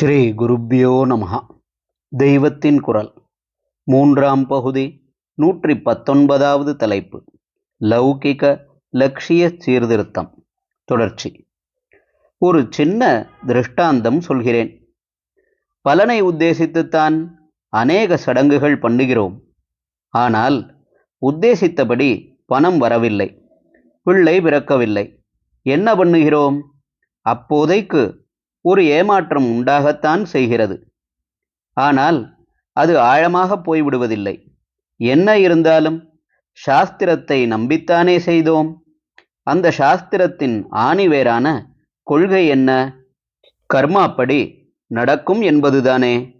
ஸ்ரீ குருப்பியோ நமஹ. தெய்வத்தின் குரல். மூன்றாம் பகுதி நூற்றி பத்தொன்பதாவது தலைப்பு. லௌகிக லட்சிய சீர்திருத்தம். தொடர்ச்சி. ஒரு சின்ன திருஷ்டாந்தம் சொல்கிறேன். பலனை உத்தேசித்துத்தான் அநேக சடங்குகள் பண்ணுகிறோம். ஆனால் உத்தேசித்தபடி பணம் வரவில்லை. பிள்ளை பிறக்கவில்லை. என்ன பண்ணுகிறோம்? அப்போதைக்கு ஒரு ஏமாற்றம் உண்டாகத்தான் செய்கிறது. ஆனால் அது ஆழமாக போய்விடுவதில்லை. என்ன இருந்தாலும் சாஸ்திரத்தை நம்பித்தானே செய்தோம். அந்த சாஸ்திரத்தின் ஆணிவேரான கொள்கை என்ன? கர்மாப்படி நடக்கும் என்பதுதானே.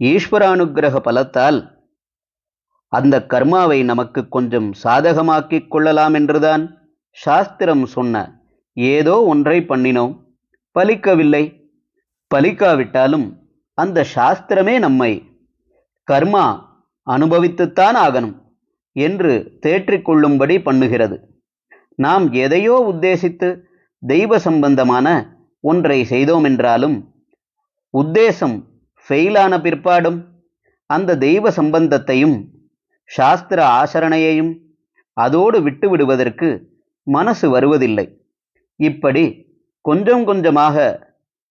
ஈஸ்வரானுக்கிரக பலத்தால் அந்த கர்மாவை நமக்கு கொஞ்சம் சாதகமாக்கிக் கொள்ளலாம் என்றுதான் சாஸ்திரம் சொன்ன. ஏதோ ஒன்றை பண்ணினோம். பலிக்கவில்லை. பலிக்காவிட்டாலும் அந்த சாஸ்திரமே நம்மை கர்மா அனுபவித்துத்தான் ஆகணும் என்று தேற்றிக்கொள்ளும்படி பண்ணுகிறது. நாம் எதையோ உத்தேசித்து தெய்வ சம்பந்தமான ஒன்றை செய்தோம் என்றாலும் உத்தேசம் ஃபெயிலான பிற்பாடும் அந்த தெய்வ சம்பந்தத்தையும் சாஸ்திர ஆசரணையையும் அதோடு விட்டுவிடுவதற்கு மனசு வருவதில்லை. இப்படி கொஞ்சம் கொஞ்சமாக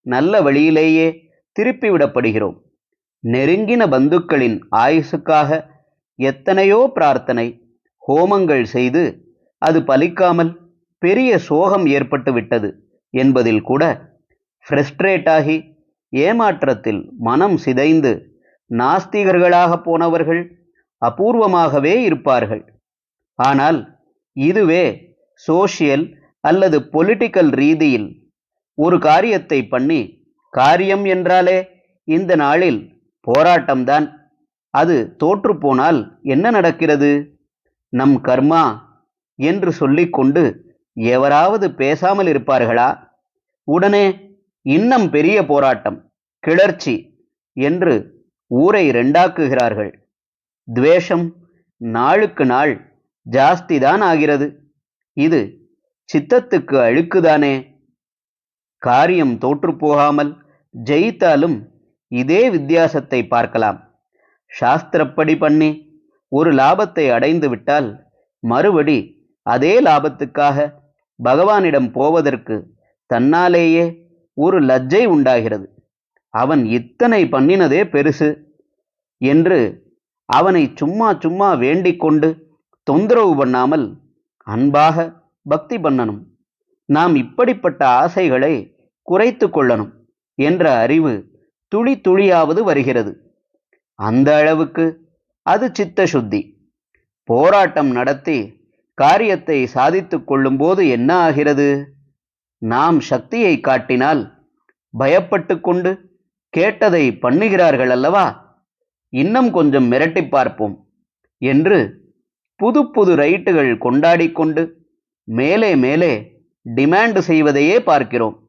நல்ல வழியிலேயே திருப்பிவிடப்படுகிறோம். நெருங்கின பந்துக்களின் ஆயுசுக்காக எத்தனையோ பிரார்த்தனை ஹோமங்கள் செய்து அது பலிக்காமல் பெரிய சோகம் ஏற்பட்டு விட்டது என்பதில் கூட ஃப்ரெஸ்ட்ரேட் ஆகி ஏமாற்றத்தில் மனம் சிதைந்து நாஸ்திகர்களாக போனவர்கள் அபூர்வமாகவே இருப்பார்கள். ஆனால் இதுவே சோஷியல் அல்லது பொலிட்டிக்கல் ரீதியில் ஒரு காரியத்தை பண்ணி காரியம் என்றாலே இந்த நாளில் போராட்டம்தான். அது தோற்றுப்போனால் என்ன நடக்கிறது? நம் கர்மா என்று சொல்லிக்கொண்டு எவராவது பேசாமல் இருப்பார்களா? உடனே இன்னும் பெரிய போராட்டம் கிளர்ச்சி என்று ஊரை ரெண்டாக்குகிறார்கள் துவேஷம் நாளுக்கு நாள் ஜாஸ்திதான் ஆகிறது. இது சித்தத்துக்கு அழுக்குதானே? காரியம் தோற்றுப்போகாமல் ஜெயித்தாலும் இதே வித்தியாசத்தை பார்க்கலாம். சாஸ்திரப்படி பண்ணி ஒரு லாபத்தை அடைந்து விட்டால் மறுபடி அதே லாபத்துக்காக பகவானிடம் போவதற்கு தன்னாலேயே ஒரு லஜ்ஜை உண்டாகிறது. அவன் இத்தனை பண்ணினதே பெருசு என்று அவனை சும்மா சும்மா வேண்டிக் கொண்டு தொந்தரவு பண்ணாமல் அன்பாக பக்தி பண்ணணும். நாம் இப்படிப்பட்ட ஆசைகளை குறைத்து கொள்ளணும் என்ற அறிவு துளி துளியாவது வருகிறது. அந்த அளவுக்கு அது சித்த சுத்தி. போராட்டம் நடத்தி காரியத்தை சாதித்து கொள்ளும்போது என்ன ஆகிறது? நாம் சக்தியை காட்டினால் பயப்பட்டு கொண்டு கேட்டதை பண்ணுகிறார்கள் அல்லவா? இன்னும் கொஞ்சம் மிரட்டி பார்ப்போம் என்று புது புது ரைட்டுகள் கொண்டாடிக்கொண்டு மேலே மேலே டிமாண்ட் செய்வதையே பார்க்கிறோம்.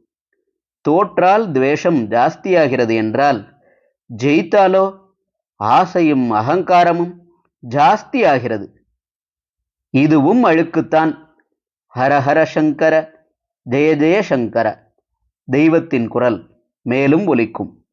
தோற்றால் துவேஷம் ஜாஸ்தியாகிறது என்றால் ஜெயித்தாலோ ஆசையும் அகங்காரமும் ஜாஸ்தியாகிறது. இதுவும் அழுக்குத்தான். ஹரஹர சங்கர ஜெய ஜெயசங்கர தெய்வத்தின் குரல் மேலும் ஒலிக்கும்.